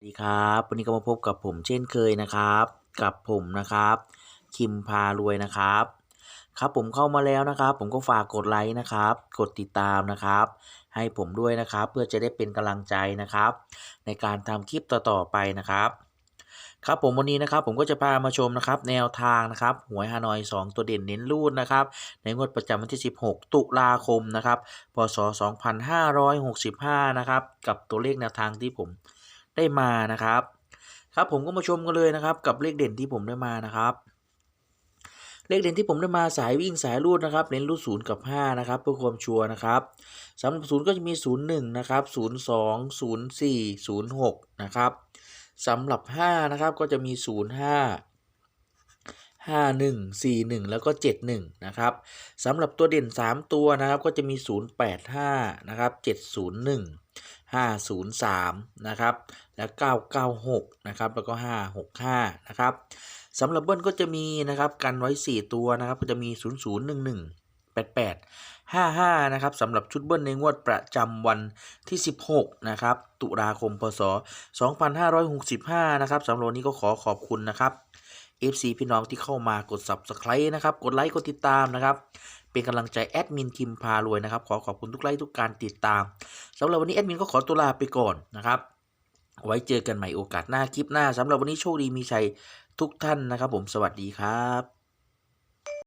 สวัสดีครับวันนี้ก็มาพบกับผมเช่นเคยนะครับ กับผมนะครับ คิมพารวยนะครับ ครับผมเข้ามาแล้วนะครับ ผมก็ฝากกดไลค์นะครับ กดติดตามนะครับ ให้ผมด้วยนะครับ เพื่อจะได้เป็นกำลังใจนะครับ ในการทำคลิปต่อๆไปนะครับ ครับผมวันนี้นะครับ ผมก็จะพามาชมนะครับ แนวทางนะครับหวยฮานอย 2 ตัวเด่นเน้นรูดนะครับ ในงวดประจำวันที่ 16 ตุลาคมนะครับพศ2565 นะครับ กับตัวเลขแนวทางที่ผม ได้มานะครับ ครับผมก็มาชมกันเลยนะครับ กับเลขเด่นที่ผมได้มานะครับ เลขเด่นที่ผมได้มาสายวิ่งสายรูดนะครับเน้นรูดศูนย์กับ5นะครับเพื่อความชัวร์นะครับสำหรับศูนย์ก็จะมี 01นะครับ02 04 06นะครับสำหรับ5นะครับก็จะมี 05 51 41 แล้วก็ 71 นะครับสำหรับตัวเด่น 3 ตัวนะครับก็จะมี 085 นะครับ 701 503 นะครับ และ 996 นะครับ แล้วก็ 565 นะครับสำหรับเบิ้ลก็จะมีนะครับกันไว้ 4 ตัวนะครับก็จะมี 0011 88 55 นะครับสำหรับชุดเบิ้ลในงวดประจำวันที่ 16 นะครับ ตุลาคม พศ 2565 นะครับสำหรับวันนี้ก็ขอขอบคุณนะครับ FC พี่น้องที่เข้ามากด Subscribe นะครับ กดไลค์ กดติดตามนะครับ เป็นกำลังใจแอดมินคิมพารวยนะครับ ขอขอบคุณทุกไลค์ทุกการติดตามสำหรับวันนี้แอดมินก็ขอตัวลาไปก่อนนะครับ ไว้เจอกันใหม่โอกาสหน้าคลิปหน้าสำหรับวันนี้โชคดีมีชัยทุกท่านนะครับ ผมสวัสดีครับ